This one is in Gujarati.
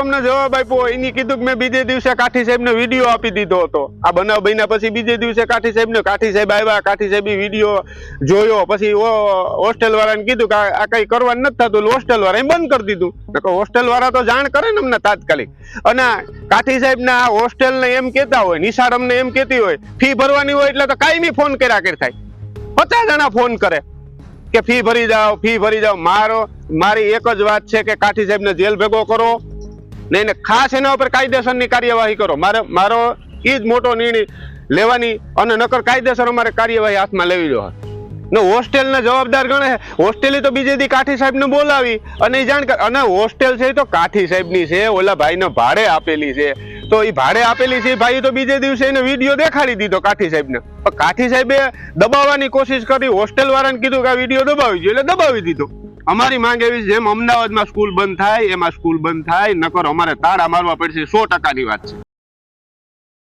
હુકમને જવાબ આપ્યો એની કીધું કે મેં બીજે દિવસે કાઠી સાહેબને વીડિયો આપી દીધો હતો. આ બનાવ બન્યા પછી બીજે દિવસે કાઠી સાહેબને, કાઠી સાહેબ આવ્યા, કાઠી સાહેબે વીડિયો જોયો, પછી હોસ્ટેલ વાળાને કીધું કે આ આ કઈ કરવાનું નથી થતું, એટલે હોસ્ટેલ વાળાએ બંધ કરી દીધું. હોસ્ટેલ વાળા તો જાણ કરે ને અમને તાત્કાલિક. અને કાઠી સાહેબ ના હોસ્ટેલ ને એમ કેતા હોય, નિશાળ અમને એમ કેતી હોય, ફી ભરવાની હોય એટલે તો કાયમી ફોન કર્યા કર થાય. પચાસ જણા ફોન કરે કે, ફી ભરી જાઓ, ફી ભરી જાઓ. મારો, મારી એક જ વાત છે કે, કાઠી સાહેબને જેલ ભેગો કરો. ને ખાસ એના ઉપર કાયદેસરની કાર્યવાહી કરો. મારે મારો એ જ મોટો નિર્ણય લેવાની અને નકર કાયદેસર અમારે કાર્યવાહી હાથમાં લેવી જોઈએ. ને હોસ્ટેલને જવાબદાર ગણે. હોસ્ટેલી તો બીજે દી કાઠી સાહેબને બોલાવી અને એ જાણકાર અને હોસ્ટેલ છે તો કાઠી સાહેબની છે, ઓલા ભાઈને ભાડે આપેલી છે. તો એ ભાડે આપેલી છે ભાઈ તો બીજે દિવસે એને વીડિયો દેખાડી દીધો કાઠી સાહેબને. કાઠી સાહેબે દબાવવાની કોશિશ કરી હોસ્ટેલ વાળાને કીધું કે આ વીડિયો દબાવી જોઈએ એટલે દબાવી દીધો. અમારી માંગ એવી જેમ અમદાવાદમાં સ્કૂલ બંધ થાય, એમાં સ્કૂલ બંધ થાય, નકર અમારે તાળા મારવા પડશે સો ટકાની વાત છે.